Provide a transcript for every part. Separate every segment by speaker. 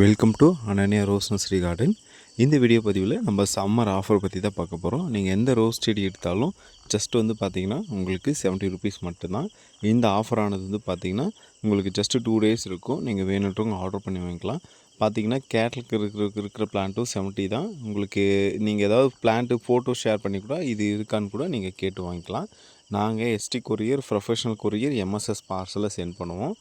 Speaker 1: Welcome to Ananya rose nursery garden இந்த video பதிவில் நம்ம சம்மர் ஆஃபர் பற்றி தான் பார்க்க போகிறோம் நீங்கள் எந்த ரோஸ் செடி எடுத்தாலும் ஜஸ்ட் வந்து பார்த்திங்கன்னா உங்களுக்கு செவன்ட்டி ருபீஸ் மட்டும்தான். இந்த ஆஃபர் ஆனது வந்து பார்த்திங்கன்னா உங்களுக்கு ஜஸ்ட்டு டூ டேஸ் இருக்கும். நீங்கள் வேணுன்றவங்க ஆர்டர் பண்ணி வாங்கிக்கலாம். பார்த்தீங்கன்னா கேட்டலுக்கு இருக்கிற இருக்கிற பிளான்ட்டும் செவன்ட்டி தான். உங்களுக்கு நீங்கள் ஏதாவது பிளான்ட்டு ஃபோட்டோ ஷேர் பண்ணி கூட இது இருக்கான்னு கூட நீங்கள் கேட்டு வாங்கிக்கலாம். நாங்கள் ST courier professional courier MSS பார்சலை சென்ட் பண்ணுவோம்.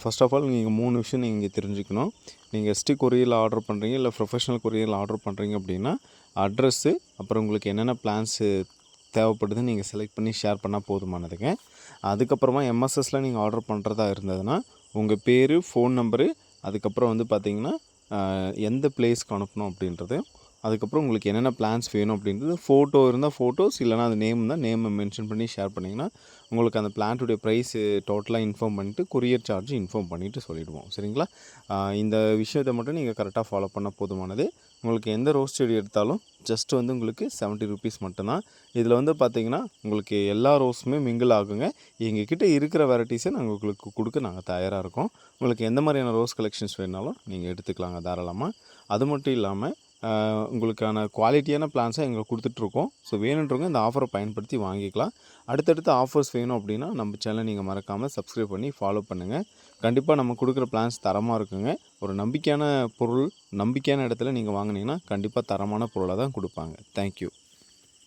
Speaker 1: ஃபர்ஸ்ட் ஆஃப் ஆல் நீங்கள் மூணு விஷயம் நீங்கள் தெரிஞ்சுக்கணும். நீங்கள் எஸ்டி கொரியரில் ஆர்டர் பண்ணுறீங்க இல்லை ப்ரொஃபஷனல் கொரியரில் ஆர்டர் பண்ணுறீங்க அப்படின்னா அட்ரஸ்ஸு அப்புறம் உங்களுக்கு என்னென்ன பிளான்ஸு தேவைப்படுதுன்னு நீங்கள் செலக்ட் பண்ணி ஷேர் பண்ணால் போதுமானதுங்க. அதுக்கப்புறமா எம்எஸ்எஸில் நீங்கள் ஆர்டர் பண்ணுறதா இருந்ததுன்னா உங்கள் பேர் ஃபோன் நம்பரு அதுக்கப்புறம் வந்து பார்த்திங்கன்னா எந்த பிளேஸ்க்கு அனுப்பணும் அப்படின்றது. அதுக்கப்புறம் உங்களுக்கு என்னென்ன பிளான்ஸ் வேணும் அப்படின்றது ஃபோட்டோ இருந்தால் ஃபோட்டோஸ் இல்லைனா அது நேம் தான் நேமை மென்ஷன் பண்ணி ஷேர் பண்ணிங்கன்னா உங்களுக்கு அந்த பிளான்ட்டுடைய ப்ரைஸு டோட்டலாக இன்ஃபார்ம் பண்ணிவிட்டு கொரியர் சார்ஜ் இன்ஃபார்ம் பண்ணிவிட்டு சொல்லிடுவோம். சரிங்களா? இந்த விஷயத்தை மட்டும் நீங்கள் கரெக்டாக ஃபாலோ பண்ணால் போதுமானது. உங்களுக்கு எந்த ரோஸ் செடி எடுத்தாலும் ஜஸ்ட் வந்து உங்களுக்கு செவன்ட்டி ருபீஸ் மட்டும்தான். இதில் வந்து பார்த்தீங்கன்னா உங்களுக்கு எல்லா ரோஸுமே மிங்கிள் ஆகுங்க. எங்ககிட்ட இருக்கிற வெரைட்டிஸை நாங்கள் உங்களுக்கு கொடுக்க நாங்கள் தயாராக இருக்கோம். உங்களுக்கு எந்த மாதிரியான ரோஸ் கலெக்ஷன்ஸ் வேணாலும் நீங்கள் எடுத்துக்கலாங்க தாராளமாக அது மட்டும் இல்லாமல் உங்களுக்கான குவாலிட்டியான பிளான்ஸை எங்களுக்கு கொடுத்துட்ருக்கோம். ஸோ வேணுன்றவங்க இந்த ஆஃபரை பயன்படுத்தி வாங்கிக்கலாம். அடுத்தடுத்த ஆஃபர்ஸ் வேணும் அப்படின்னா நம்ம சேனலை நீங்கள் மறக்காமல் சப்ஸ்கிரைப் பண்ணி ஃபாலோ பண்ணுங்கள் கண்டிப்பாக நம்ம கொடுக்குற பிளான்ஸ் தரமாக இருக்குங்க. ஒரு நம்பிக்கையான பொருள் நம்பிக்கையான இடத்துல நீங்கள் வாங்குனீங்கன்னா கண்டிப்பாக தரமான பொருளாக தான் கொடுப்பாங்க. தேங்க்யூ